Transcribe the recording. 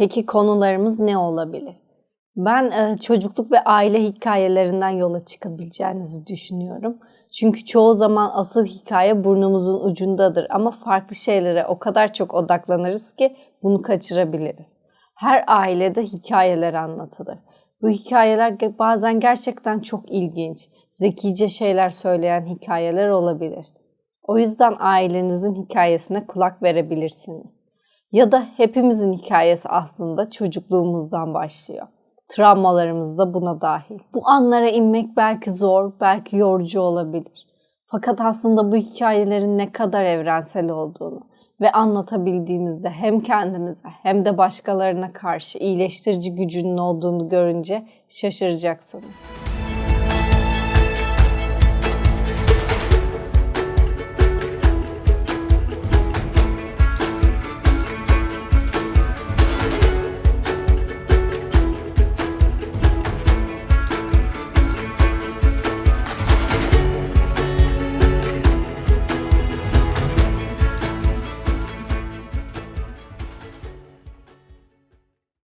Peki konularımız ne olabilir? Ben e, çocukluk ve aile hikayelerinden yola çıkabileceğinizi düşünüyorum. Çünkü çoğu zaman asıl hikaye burnumuzun ucundadır ama farklı şeylere o kadar çok odaklanırız ki bunu kaçırabiliriz. Her ailede hikayeler anlatılır. Bu hikayeler bazen gerçekten çok ilginç, zekice şeyler söyleyen hikayeler olabilir. O yüzden ailenizin hikayesine kulak verebilirsiniz. Ya da hepimizin hikayesi aslında çocukluğumuzdan başlıyor. Travmalarımız da buna dahil. Bu anlara inmek belki zor, belki yorucu olabilir. Fakat aslında bu hikayelerin ne kadar evrensel olduğunu ve anlatabildiğimizde hem kendimize hem de başkalarına karşı iyileştirici gücünün olduğunu görünce şaşıracaksınız.